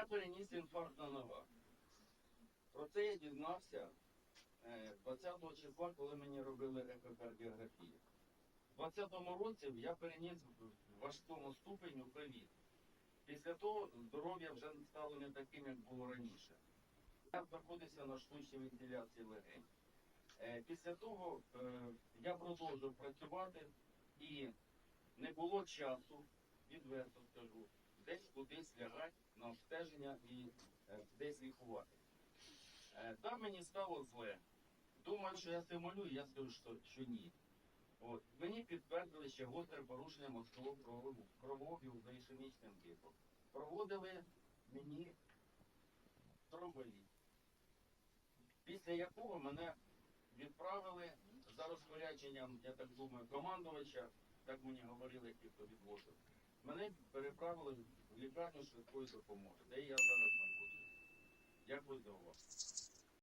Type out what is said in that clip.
Я переніс інфаркт на ногах. Про це я дізнався е, 20 числа, коли мені робили ехокардіографію. У 20-му році я переніс важкому ступеню ковід. Після того здоров'я вже стало не таким, як було раніше. Я знаходився на штучній вентиляції легень. Е, Після того е, я продовжив працювати і не було часу, відверто скажу, десь кудись лягати на обстеження і е, десь лікувати. Е, Там мені стало зле. Думаю, що я симулюю, я скажу, що, що ні. От. Мені підтвердили ще гостре порушення мозкового кровового- за ішемічним типом. Проводили мені тромболіт. Після якого мене відправили за розпорядженням, я так думаю, командувача, так мені говорили хто відвозив. Мене переправили лікарню швидкої допомоги, де я зараз знаходжусь. Дякую за увагу.